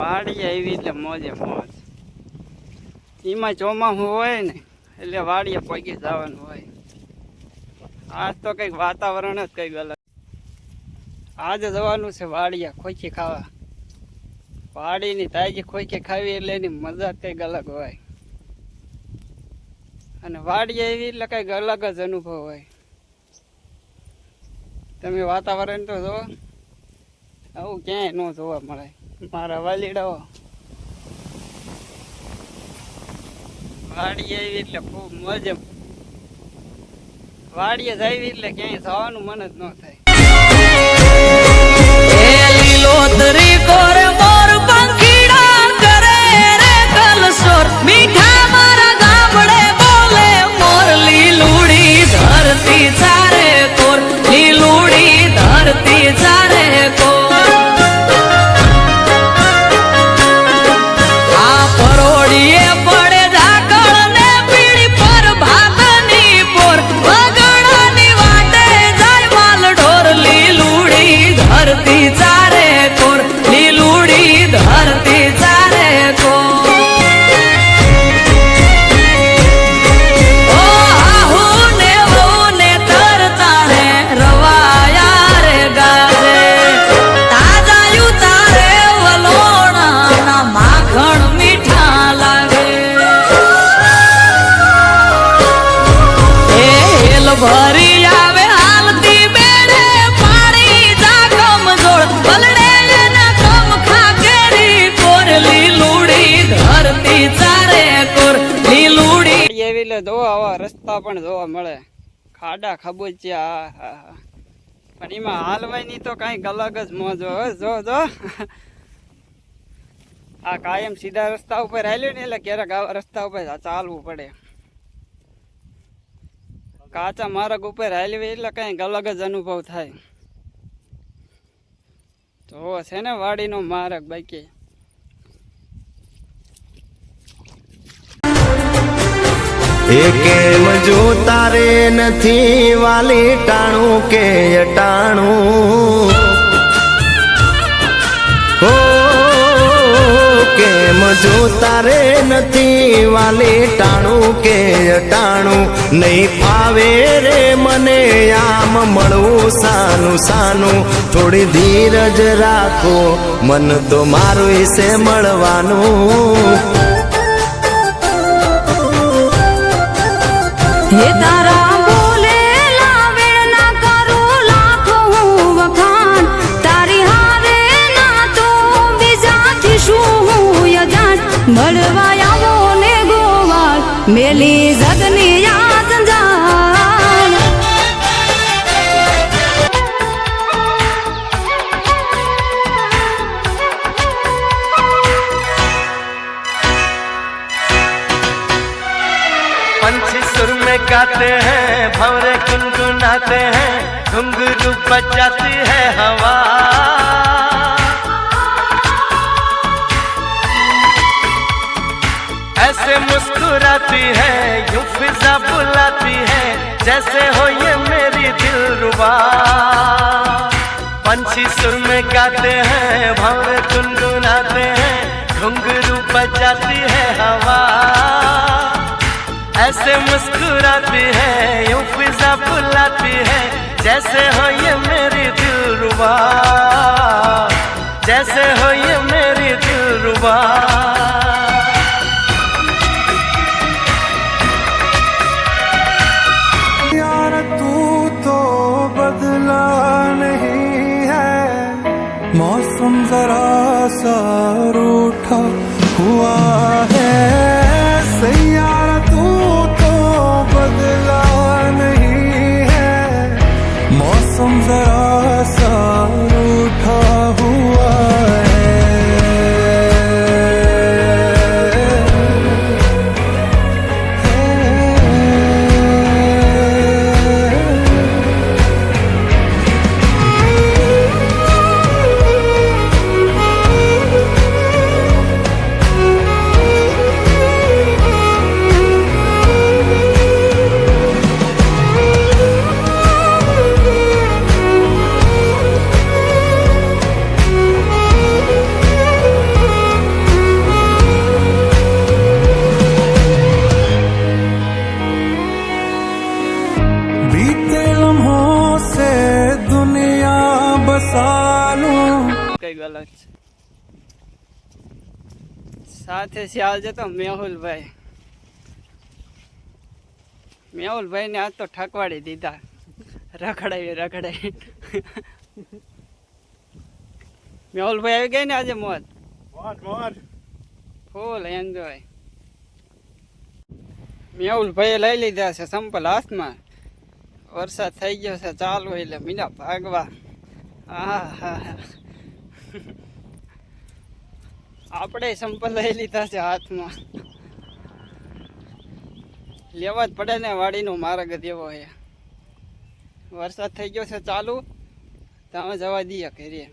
વાડી આવી એટલે મોજે મોજ. એમાં ચોમાસું હોય ને, એટલે વાડીએ પગી જવાનું હોય. આજ તો કંઈક વાતાવરણ જ કંઈક અલગ. આજે જવાનું છે વાડીએ ખોખી ખાવા. વાડીની તાજી ખોખી ખાવી એટલે એની મજા કંઈક અલગ હોય. અને વાડીએ આવી એટલે કંઈક અલગ જ અનુભવ હોય. તમે વાતાવરણ તો જુઓ. આવું ક્યાંય ન જોવા મળે. મારા વાલીડાઓ. વાડીએ આવી એટલે ખૂબ મજા વાડીએ જ એટલે ક્યાંય જવાનું મન જ ન થાય. આવા રસ્તા પણ જોવા મળે. ખાડા ખાબોચિયા પણ એમાં હાલવાની તો કાંઈક અલગ જ મોજ. જો જો. આ કાયમ સીધા રસ્તા ઉપર હાલ્યું ને એટલે ક્યારેક આવા રસ્તા ઉપર ચાલવું પડે. કાચા માર્ગ ઉપર હાલવી એટલે કંઈક અલગ જ અનુભવ થાય. તો છે ને વાડીનો માર્ગ બાકી. એ કેમ જો તારે નથી વાલી ટાણું કે અટાણું? હો, કેમ જો તારે નથી વાલી ટાણું કે અટાણું? નહીં ફાવે રે મને આમ મળવું સાનું સાનું. થોડી ધીરજ રાખો, મન તો મારું છે મળવાનું. મળવા આવો ને ગોવાળ મેલી गाते हैं, भंवरे गुनगुनाते हैं, घुंघरू बचाती है हवा। ऐसे मुस्कुराती है, यूँ फिजा बुलाती है, जैसे हो ये मेरी मुस्कुराती है, यूँ फिजा बुलाती है, जैसे हो ये मेरी दिल रुबा जैसे हो ये मेरी दिल रुबा यार तू तो बदला नहीं है। मौसम जरा सा रूठा हुआ है। saw કંઈક અલગ છે સાથે છે જતો મેહુલભાઈ. મેહુલભાઈને આજ તો ઠકવાડી દીધા. રખડાવી રખડાવી મેહુલભાઈ આવી ગયા ને આજે મોજ ફૂલ એન્જોય મેહુલભાઈએ લઈ લીધા છે સંપલ હાથમાં. વરસાદ થઈ ગયો છે ચાલુ એટલે મીના ભાગવા. હા હા આપણે સંપલ લઈ લીધા છે હાથમાં. લેવા જ પડે ને વાડીનો માર્ગ જ એવો છે. વરસાદ થઈ ગયો છે ચાલુ તમે જવા દઈએ કરીએ